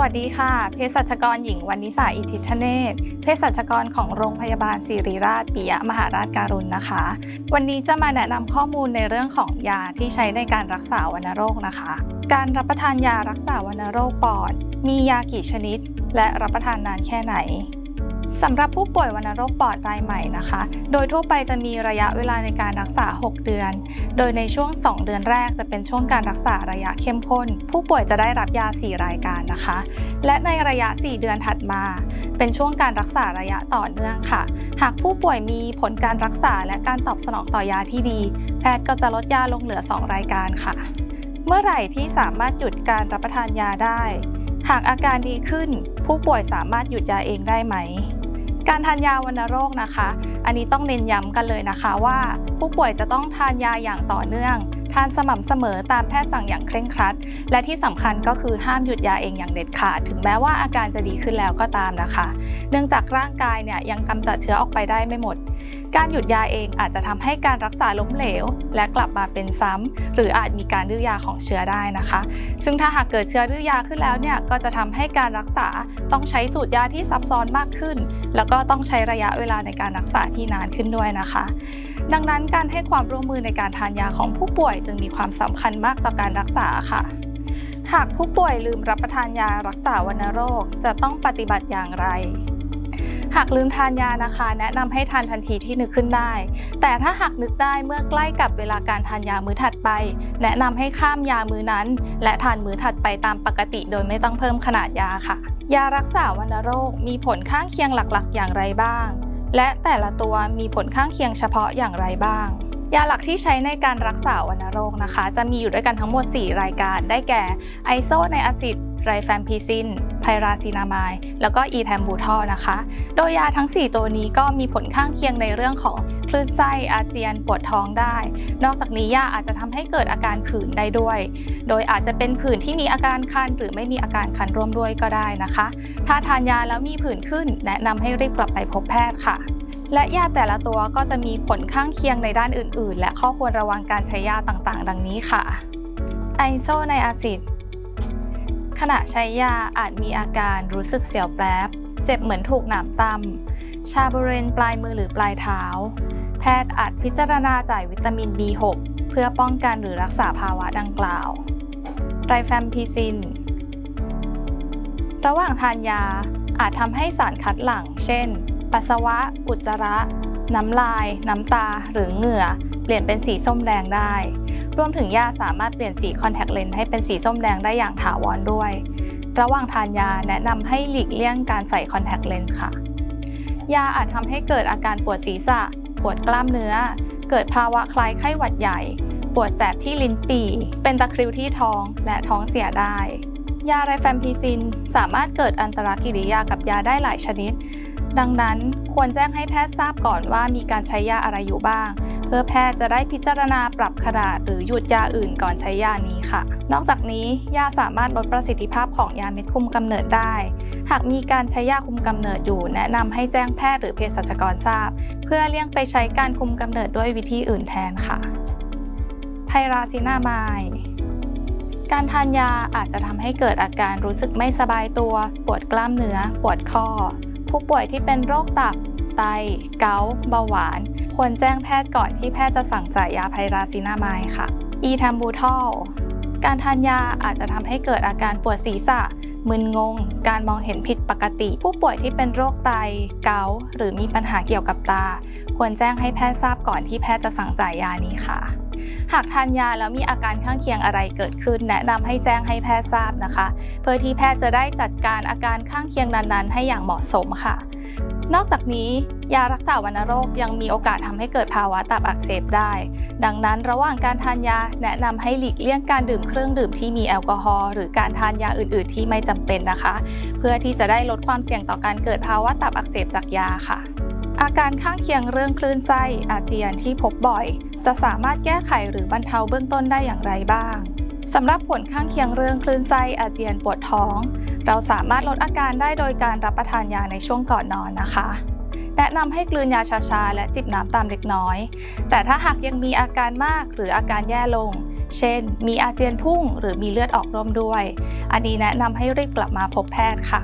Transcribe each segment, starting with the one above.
วัสดีค่ะ เภสัชกรหญิงวันนิสาอิทธิธเนศเภสัชกรของโรงพยาบาลศิริราชปิยมหาราชการุณนะคะ วันนี้จะมาแนะนำข้อมูลในเรื่องของยาที่ใช้ในการรักษาวัณโรคนะคะ การรับประทานยารักษาวัณโรคปอด มียากี่ชนิด และรับประทานนานแค่ไหน สำหรับผู้ป่วยวัณโรคปอดรายใหม่นะคะ โดยทั่วไปจะมีระยะเวลาในการรักษา 6 เดือน โดยในช่วง 2 เดือนแรกจะเป็นช่วงการรักษาระยะเข้มข้น ผู้ป่วยจะได้รับยา 4 รายการนะคะ และในระยะ 4 เดือนถัดมา เป็นช่วงการรักษาระยะต่อเนื่องค่ะ หากผู้ป่วยมีผลการรักษาและการตอบสนองต่อยาที่ดี แพทย์ก็จะลดยาลงเหลือ 2 รายการค่ะ เมื่อไหร่ที่สามารถหยุดการรับประทานยาได้ หากอาการดีขึ้น ผู้ป่วยสามารถหยุดยาเองได้ไหม การทานยาวัณโรคนะคะ อันนี้ต้องเน้นย้ำกันเลยนะคะว่า ผู้ป่วยจะต้องทานยาอย่างต่อเนื่อง ทานสม่ำเสมอตามแพทย์สั่งอย่างเคร่งครัด และที่สำคัญก็คือห้ามหยุดยาเองอย่างเด็ดขาด ถึงแม้ว่าอาการจะดีขึ้นแล้วก็ตามนะคะ เนื่องจากร่างกายเนี่ยยังกำจัดเชื้อออกไปได้ไม่หมด การหยุดยาเองอาจจะทำให้การรักษาล้มเหลว และกลับมาเป็นซ้ำหรืออาจมีการดื้อยาของเชื้อได้นะคะ ซึ่งถ้าหากเกิดเชื้อดื้อยาขึ้นแล้วเนี่ยก็จะทำให้การรักษาต้องใช้สูตรยาที่ซับซ้อนมากขึ้น แล้วก็ต้องใช้ระยะเวลาในการรักษาที่นานขึ้นด้วยนะคะ ดังนั้นการให้ความร่วมมือในการทานยาของผู้ป่วยจึงมีความสำคัญมากต่อการรักษาค่ะ หากผู้ป่วยลืมรับประทานยารักษาวัณโรคจะต้องปฏิบัติอย่างไร หากลืมทานยานะคะ แนะนำให้ทานทันทีที่นึกขึ้นได้ แต่ถ้าหากนึกได้เมื่อใกล้กับเวลาการทานยามื้อถัดไป แนะนำให้ข้ามยามื้อนั้น และทานมื้อถัดไปตามปกติโดยไม่ต้องเพิ่มขนาดยาค่ะ ยารักษาวัณโรคมีผลข้างเคียงหลักๆ อย่างไรบ้าง และแต่ละตัวมีผลข้างเคียงเฉพาะอย่างไรบ้าง ยาหลักที่ใช้ในการรักษาวัณโรคนะคะ จะมีอยู่ด้วยกันทั้งหมด 4 รายการได้แก่ไอโซไนอาซิด ไรแฟมพีซิน ไพราซินามาย แล้วก็อีแทมบูทอลนะคะ โดยยาทั้ง 4 ตัวนี้ก็มีผลข้างเคียงในเรื่องของคลื่นไส้อาเจียนปวดท้องได้ นอกจากนี้ยาอาจจะทำให้เกิดอาการผื่นได้ด้วย โดยอาจจะเป็นผื่นที่มีอาการคันหรือไม่มีอาการคันร่วมด้วยก็ได้นะคะ ถ้าทานยาแล้วมีผื่นขึ้น แนะนำให้รีบกลับไปพบแพทย์ค่ะและยาแต่ละตัวก็จะมีผลข้างเคียงในด้านอื่น ๆ และข้อควรระวังการใช้ยาต่างๆ ดังนี้ค่ะ ไอโซไนอะซิด ขณะใช้ยาอาจมีอาการรู้สึกเสียวแปรบเจ็บเหมือนถูกหนามตำชาบริเวณปลายมือหรือปลายเท้า แพทย์อาจพิจารณาจ่ายวิตามิน B6 เพื่อป้องกันหรือรักษาภาวะดังกล่าว ไรแฟมพีซิน ระหว่างทานยาอาจทำให้สารคัดหลั่ง เช่น ปัสสาวะ อุจจาระ น้ำลาย น้ำตา หรือเหงื่อ เปลี่ยนเป็นสีส้มแดงได้ รวมถึงยาสามารถเปลี่ยนสีคอนแทคเลนส์ให้เป็นสีส้มแดงได้อย่างถาวรด้วย ระหว่างทานยาแนะนำให้หลีกเลี่ยงการใส่คอนแทคเลนส์ค่ะ ยาอาจทำให้เกิดอาการปวดศีรษะ ปวดกล้ามเนื้อ เกิดภาวะคล้ายไข้หวัดใหญ่ ปวดแสบที่ลิ้นปี่ เป็นตะคริวที่ท้องและท้องเสียได้ ยาไรแฟมพีซิน สามารถเกิดอันตรกิริยากับยาได้หลายชนิด ดังนั้นควรแจ้งให้แพทย์ทราบก่อนว่ามีการใช้ยาอะไรอยู่บ้าง เพื่อแพทย์จะได้พิจารณาปรับขนาดหรือหยุดยาอื่นก่อนใช้ยานี้ค่ะ นอกจากนี้ยาสามารถลดประสิทธิภาพของยาเม็ดคุมกำเนิดได้ หากมีการใช้ยาคุมกำเนิดอยู่ แนะนำให้แจ้งแพทย์หรือเภสัชกรทราบ เพื่อเลี่ยงไปใช้การคุมกำเนิดด้วยวิธีอื่นแทนค่ะไพราซินามายการทานยาอาจจะทำให้เกิดอาการรู้สึกไม่สบายตัว ปวดกล้ามเนื้อ ปวดข้อ ผู้ป่วยที่เป็นโรคตับ ไต เกาต์เบาหวาน ควรแจ้งแพทย์ก่อนที่แพทย์จะสั่งจ่ายยาไพราซินามายค่ะ อีแทมบูทอลการทานยาอาจจะทำให้เกิดอาการปวดศีรษะ มึนงง การมองเห็นผิดปกติ ผู้ป่วยที่เป็นโรคไต เกาต์หรือมีปัญหาเกี่ยวกับตา ควรแจ้งให้แพทย์ทราบก่อนที่แพทย์จะสั่งจ่ายยานี้ค่ะ หากทานยาแล้วมีอาการข้างเคียงอะไรเกิดขึ้น แนะนำให้แจ้งให้แพทย์ทราบนะคะ เพื่อที่แพทย์จะได้จัดการอาการข้างเคียงนั้นๆ ให้อย่างเหมาะสมค่ะ นอกจากนี้ยารักษาวัณโรคยังมีโอกาสทำให้เกิดภาวะตับอักเสบได้ ดังนั้นระหว่างการทานยาแนะนำให้หลีกเลี่ยงการดื่มเครื่องดื่มที่มีแอลกอฮอล์หรือการทานยาอื่น ๆ ที่ไม่จำเป็นนะคะ เพื่อที่จะได้ลดความเสี่ยงต่อการเกิดภาวะตับอักเสบจากยาค่ะ อาการข้างเคียงเรื่องคลื่นไส้อาเจียนที่พบบ่อย จะสามารถแก้ไขหรือบรรเทาเบื้องต้นได้อย่างไรบ้าง สำหรับผลข้างเคียงเรื่องคลื่นไส้อาเจียนปวดท้อง เราสามารถลดอาการได้โดยการรับประทานยาในช่วงก่อนนอนนะคะ แนะนำให้กลืนยาชาๆ และจิบน้ำตามเล็กน้อย แต่ถ้าหากยังมีอาการมากหรืออาการแย่ลง เช่น มีอาเจียนพุ่งหรือมีเลือดออกร่วมด้วย อันนี้แนะนำให้รีบกลับมาพบแพทย์ค่ะ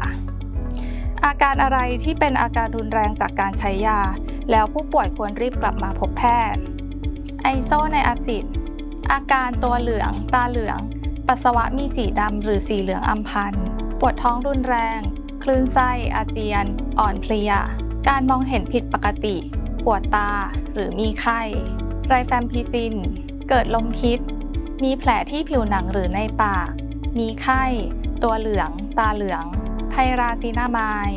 อาการอะไรที่เป็นอาการรุนแรงจากการใช้ยา แล้วผู้ป่วยควรรีบกลับมาพบแพทย์ ไอโซไนอาซิด อาการตัวเหลือง ตาเหลือง ปัสสาวะมีสีดำหรือสีเหลืองอำพันปวดท้องรุนแรง คลื่นไส้ อาเจียน อ่อนเพลีย การมองเห็นผิดปกติ ปวดตา หรือมีไข้ ไรแฟมพิซิน เกิดลมพิษ มีแผลที่ผิวหนังหรือในปาก มีไข้ ตัวเหลือง ตาเหลือง ไพราซินามาย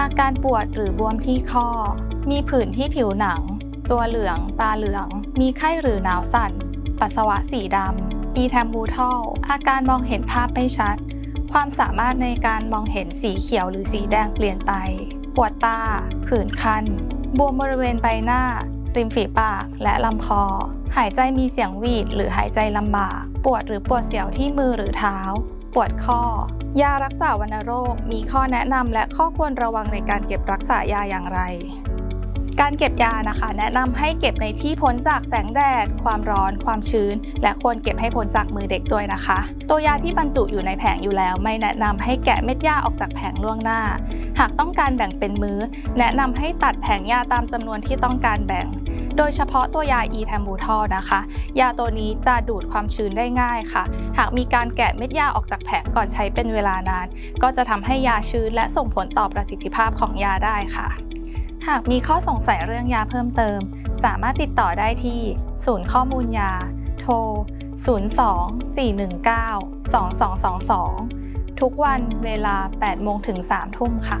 อาการปวดหรือบวมที่ข้อ มีผื่นที่ผิวหนัง ตัวเหลือง ตาเหลือง มีไข้หรือหนาวสั่น ปัสสาวะสีดำอีแทมบูทอลอาการมองเห็นภาพไม่ชัด ความสามารถในการมองเห็นสีเขียวหรือสีแดงเปลี่ยนไป ปวดตา ผื่นคัน บวมบริเวณใบหน้า ริมฝีปาก และลำคอ หายใจมีเสียงหวีดหรือหายใจลำบาก ปวดหรือปวดเสียวที่มือหรือเท้า ปวดข้อ ยารักษาวัณโรค มีข้อแนะนำและข้อควรระวังในการเก็บรักษายาอย่างไร การเก็บยานะคะ แนะนำให้เก็บในที่พ้นจากแสงแดด ความร้อน ความชื้น และควรเก็บให้พ้นจากมือเด็กด้วยนะคะ ตัวยาที่บรรจุอยู่ในแผงอยู่แล้ว ไม่แนะนำให้แกะเม็ดยาออกจากแผงล่วงหน้า หากต้องการแบ่งเป็นมื้อ แนะนำให้ตัดแผงยาตามจำนวนที่ต้องการแบ่ง โดยเฉพาะตัวยาอีแทมบูทอลนะคะ ยาตัวนี้จะดูดความชื้นได้ง่ายค่ะ หากมีการแกะเม็ดยาออกจากแผงก่อนใช้เป็นเวลานาน ก็จะทำให้ยาชื้นและส่งผลต่อประสิทธิภาพของยาได้ค่ะ หากมีข้อสงสัยเรื่องยาเพิ่มเติม สามารถติดต่อได้ที่ ศูนย์ข้อมูลยา โทร 02 419 2222 ทุกวันเวลา 8 โมงถึง 3 ทุ่มค่ะ